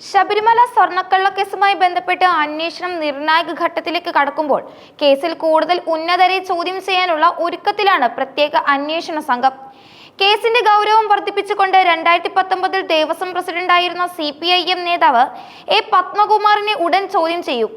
ശബരിമല സ്വർണക്കള്ളക്കേസുമായി ബന്ധപ്പെട്ട് അന്വേഷണം നിർണായക ഘട്ടത്തിലേക്ക് കടക്കുമ്പോൾ കേസിൽ കൂടുതൽ ഉന്നതരെ ചോദ്യം ചെയ്യാനുള്ള ഒരുക്കത്തിലാണ് പ്രത്യേക അന്വേഷണ സംഘം. കേസിന്റെ ഗൗരവം വർദ്ധിപ്പിച്ചുകൊണ്ട് രണ്ടായിരത്തി പത്തൊമ്പതിൽ ദേവസ്വം പ്രസിഡന്റായിരുന്ന സി പി ഐ എം നേതാവ് എ പത്മകുമാറിനെ ഉടൻ ചോദ്യം ചെയ്യും.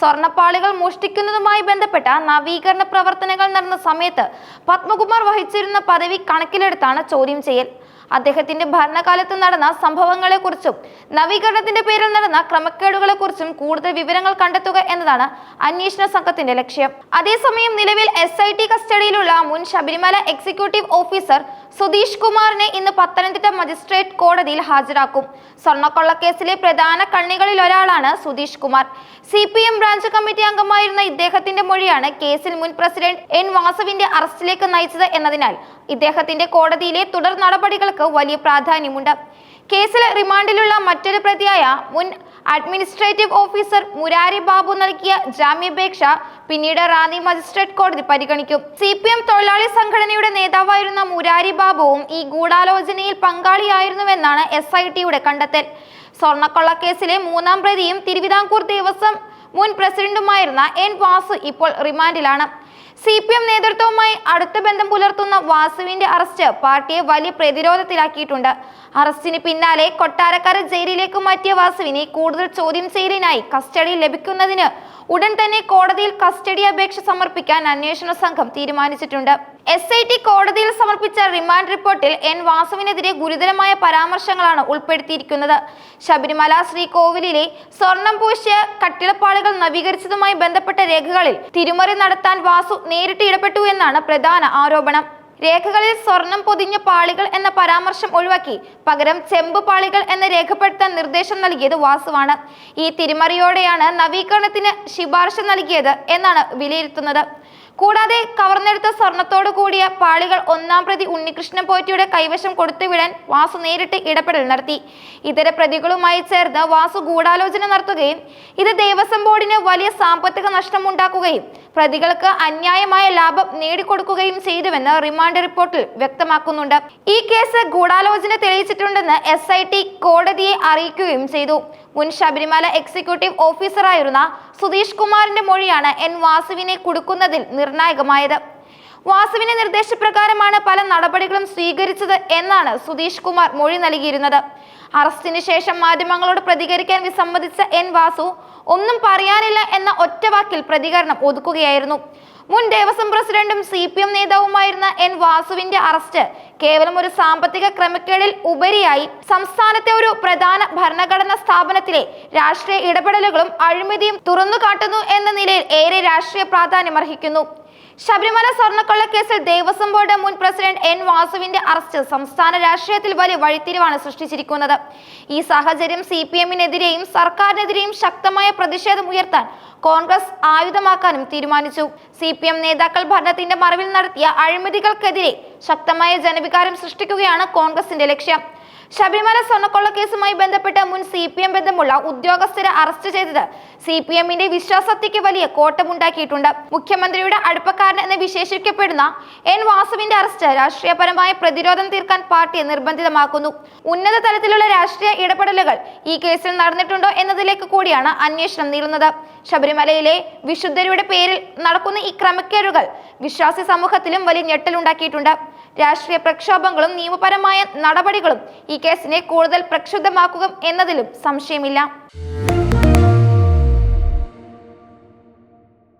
സ്വർണപ്പാളികൾ മോഷ്ടിക്കുന്നതുമായി ബന്ധപ്പെട്ട നവീകരണ പ്രവർത്തനങ്ങൾ നടന്ന സമയത്ത് പത്മകുമാർ വഹിച്ചിരുന്ന പദവി കണക്കിലെടുത്താണ് ചോദ്യം ചെയ്യൽ. അദ്ദേഹത്തിന്റെ ഭരണകാലത്ത് നടന്ന സംഭവങ്ങളെക്കുറിച്ചും നവീകരണത്തിന്റെ പേരിൽ നടന്ന ക്രമക്കേടുകളെക്കുറിച്ചും കൂടുതൽ വിവരങ്ങൾ കണ്ടെത്തുക എന്നതാണ് അന്വേഷണ സംഘത്തിന്റെ ലക്ഷ്യം. അതേസമയം നിലവിൽ എസ് ഐ ടി കസ്റ്റഡിയിലുള്ള മുൻ ശബരിമല എക്സിക്യൂട്ടീവ് ഓഫീസർ സുധീഷ് കുമാറിനെ ഇന്ന് പത്തനംതിട്ട മജിസ്ട്രേറ്റ് കോടതിയിൽ ഹാജരാക്കും. സ്വർണക്കൊള്ളക്കേസിലെ പ്രധാന കണ്ണികളിൽ ഒരാളാണ് Sudheesh Kumar. C P M branch committee അംഗമായിരുന്ന ഇദ്ദേഹത്തിന്റെ മൊഴിയാണ് കേസിൽ മുൻ പ്രസിഡന്റ് എൻ വാസവിന്റെ അറസ്റ്റിലേക്ക് നയിച്ചത് എന്നതിനാൽ ഇദ്ദേഹത്തിന്റെ കോടതിയിലെ തുടർ നടപടികൾക്ക് വലിയ പ്രാധാന്യമുണ്ട്. കേസിൽ റിമാൻഡിലുള്ള മറ്റൊരു പ്രതിയായ മുൻ അഡ്മിനിസ്ട്രേറ്റീവ് ഓഫീസർ മുരാരി ബാബു നൽകിയ ജാമ്യാപേക്ഷ പിന്നീട് റാന്നി മജിസ്ട്രേറ്റ് കോടതി പരിഗണിക്കും. സി പി എം തൊഴിലാളി സംഘടനയുടെ നേതാവായിരുന്ന മുരാരി ബാബുവും ഈ ഗൂഢാലോചനയിൽ പങ്കാളിയായിരുന്നുവെന്നാണ് എസ് ഐ ടിയുടെ കണ്ടെത്തൽ. സ്വർണക്കൊള്ളക്കേസിലെ മൂന്നാം പ്രതിയും തിരുവിതാംകൂർ ദേവസ്വം മുൻ പ്രസിഡന്റുമായിരുന്ന എൻ വാസു ഇപ്പോൾ റിമാൻഡിലാണ്. സി പി എം നേതൃത്വവുമായി അടുത്ത ബന്ധം പുലർത്തുന്ന വാസുവിന്റെ അറസ്റ്റ് പാർട്ടിയെ വലിയ പ്രതിരോധത്തിലാക്കിയിട്ടുണ്ട്. അറസ്റ്റിന് പിന്നാലെ കൊട്ടാരക്കര ജയിലിലേക്ക് മാറ്റിയ വാസുവിനെ കൂടുതൽ ചോദ്യം ചെയ്യലിനായി കസ്റ്റഡിയിൽ ലഭിക്കുന്നതിന് ഉടൻ തന്നെ കോടതിയിൽ കസ്റ്റഡി അപേക്ഷ സമർപ്പിക്കാൻ അന്വേഷണ സംഘം തീരുമാനിച്ചിട്ടുണ്ട്. എസ് ഐ ടി കോടതിയിൽ സമർപ്പിച്ച റിമാൻഡ് റിപ്പോർട്ടിൽ എൻ വാസുവിനെതിരെ ഗുരുതരമായ പരാമർശങ്ങളാണ് ഉൾപ്പെടുത്തിയിരിക്കുന്നത്. ശബരിമല ശ്രീകോവിലിലെ സ്വർണം പൂശിയ കട്ടിളപ്പാളുകൾ നവീകരിച്ചതുമായി ബന്ധപ്പെട്ട രേഖകളിൽ തിരുമറി നടത്താൻ വാസു നേരിട്ട് ഇടപെട്ടു എന്നാണ് പ്രധാന ആരോപണം. രേഖകളിൽ സ്വർണം പൊതിഞ്ഞ പാളികൾ എന്ന പരാമർശം ഒഴിവാക്കി പകരം ചെമ്പ് പാളികൾ എന്ന് രേഖപ്പെടുത്താൻ നിർദ്ദേശം നൽകിയത് വാസുവാണ്. ഈ തിരിമറിയോടെയാണ് നവീകരണത്തിന് ശുപാർശ നൽകിയത് എന്നാണ് വിലയിരുത്തുന്നത്. കൂടാതെ കവർന്നെടുത്ത സ്വർണത്തോടു കൂടിയ പാളികൾ ഒന്നാം പ്രതി ഉണ്ണികൃഷ്ണൻ പോറ്റിയുടെ കൈവശം കൊടുത്തുവിടാൻ വാസു നേരിട്ട് ഇടപെടൽ നടത്തി. ഇതര പ്രതികളുമായി ചേർന്ന് വാസു ഗൂഢാലോചന നടത്തുകയും ഇത് ദേവസ്വം ബോർഡിന് വലിയ സാമ്പത്തിക നഷ്ടമുണ്ടാക്കുകയും പ്രതികൾക്ക് അന്യായമായ ലാഭം നേടിക്കൊടുക്കുകയും ചെയ്തുവെന്ന് റിമാൻഡ് റിപ്പോർട്ടിൽ വ്യക്തമാക്കുന്നുണ്ട്. ഈ കേസ് ഗൂഢാലോചന തെളിയിച്ചിട്ടുണ്ടെന്ന് എസ് ഐ ടി കോടതിയെ അറിയിക്കുകയും ചെയ്തു. മുൻ ശബരിമല എക്സിക്യൂട്ടീവ് ഓഫീസറായിരുന്ന സുധീഷ് കുമാറിന്റെ മൊഴിയാണ് എൻ വാസുവിനെ കുടുക്കുന്നതിൽ നിർണായകമായത്. വാസുവിന്റെ നിർദ്ദേശപ്രകാരമാണ് പല നടപടികളും സ്വീകരിച്ചത് എന്നാണ് സുധീഷ് കുമാർ മൊഴി നൽകിയിരുന്നത്. അറസ്റ്റിന് ശേഷം മാധ്യമങ്ങളോട് പ്രതികരിക്കാൻ വിസമ്മതിച്ച എൻ വാസു ഒന്നും പറയാനില്ല എന്ന ഒറ്റവാക്കിൽ പ്രതികരണം ഒതുക്കുകയായിരുന്നു. മുൻ ദേവസ്വം പ്രസിഡന്റും സി പി എം നേതാവുമായിരുന്ന എൻ വാസുവിന്റെ അറസ്റ്റ് കേവലം ഒരു സാമ്പത്തിക ക്രമക്കേടിൽ ഉപരിയായി സംസ്ഥാനത്തെ ഒരു പ്രധാന ഭരണഘടനാ സ്ഥാപനത്തിലെ രാഷ്ട്രീയ ഇടപെടലുകളും അഴിമതിയും തുറന്നു കാട്ടുന്നു എന്ന നിലയിൽ ഏറെ രാഷ്ട്രീയ പ്രാധാന്യം അർഹിക്കുന്നു ശബരിമല സ്വർണക്കൊള്ളക്കേസിൽ ദേവസ്വം ബോർഡ് മുൻ പ്രസിഡന്റ് എൻ വാസുവിന്റെ അറസ്റ്റ് സംസ്ഥാന രാഷ്ട്രീയത്തിൽ വലിയ വഴിത്തിരിവാണ് സൃഷ്ടിച്ചിരിക്കുന്നത്. ഈ സാഹചര്യം സി പി എമ്മിനെതിരെയും സർക്കാരിനെതിരെയും ശക്തമായ പ്രതിഷേധം ഉയർത്താൻ കോൺഗ്രസ് ആയുധമാക്കാനും തീരുമാനിച്ചു. സി പി എം നേതാക്കൾ ഭരണത്തിന്റെ മറവിൽ നടത്തിയ അഴിമതികൾക്കെതിരെ ശക്തമായ ജനവികാരം സൃഷ്ടിക്കുകയാണ് കോൺഗ്രസിന്റെ ലക്ഷ്യം. ശബരിമല സ്വർണക്കൊള്ളക്കേസുമായി ബന്ധപ്പെട്ട് മുൻ സി പി എം ബന്ധമുള്ള ഉദ്യോഗസ്ഥരെ അറസ്റ്റ് ചെയ്തത് സി പി എമ്മിന്റെ വിശ്വാസത്തിക്ക് വലിയ കോട്ടമുണ്ടാക്കിയിട്ടുണ്ട്. മുഖ്യമന്ത്രിയുടെ അടുപ്പക്കാരൻ എന്ന് വിശേഷിക്കപ്പെടുന്ന എൻ വാസുവിന്റെ അറസ്റ്റ് രാഷ്ട്രീയപരമായ പ്രതിരോധം തീർക്കാൻ പാർട്ടിയെ നിർബന്ധിതമാക്കുന്നു. ഉന്നത തലത്തിലുള്ള രാഷ്ട്രീയ ഇടപെടലുകൾ ഈ കേസിൽ നടന്നിട്ടുണ്ടോ എന്നതിലേക്ക് കൂടിയാണ് അന്വേഷണം നീളുന്നത്. ശബരിമലയിലെ വിശുദ്ധരുടെ പേരിൽ നടക്കുന്ന ഈ ക്രമക്കേടുകൾ വിശ്വാസി സമൂഹത്തിലും വലിയ ഞെട്ടലുണ്ടാക്കിയിട്ടുണ്ട്. രാഷ്ട്രീയ പ്രക്ഷോഭങ്ങളും നിയമപരമായ നടപടികളും ഈ കേസിനെ കൂടുതൽ പ്രക്ഷുബ്ധമാക്കുക എന്നതിലും സംശയമില്ല.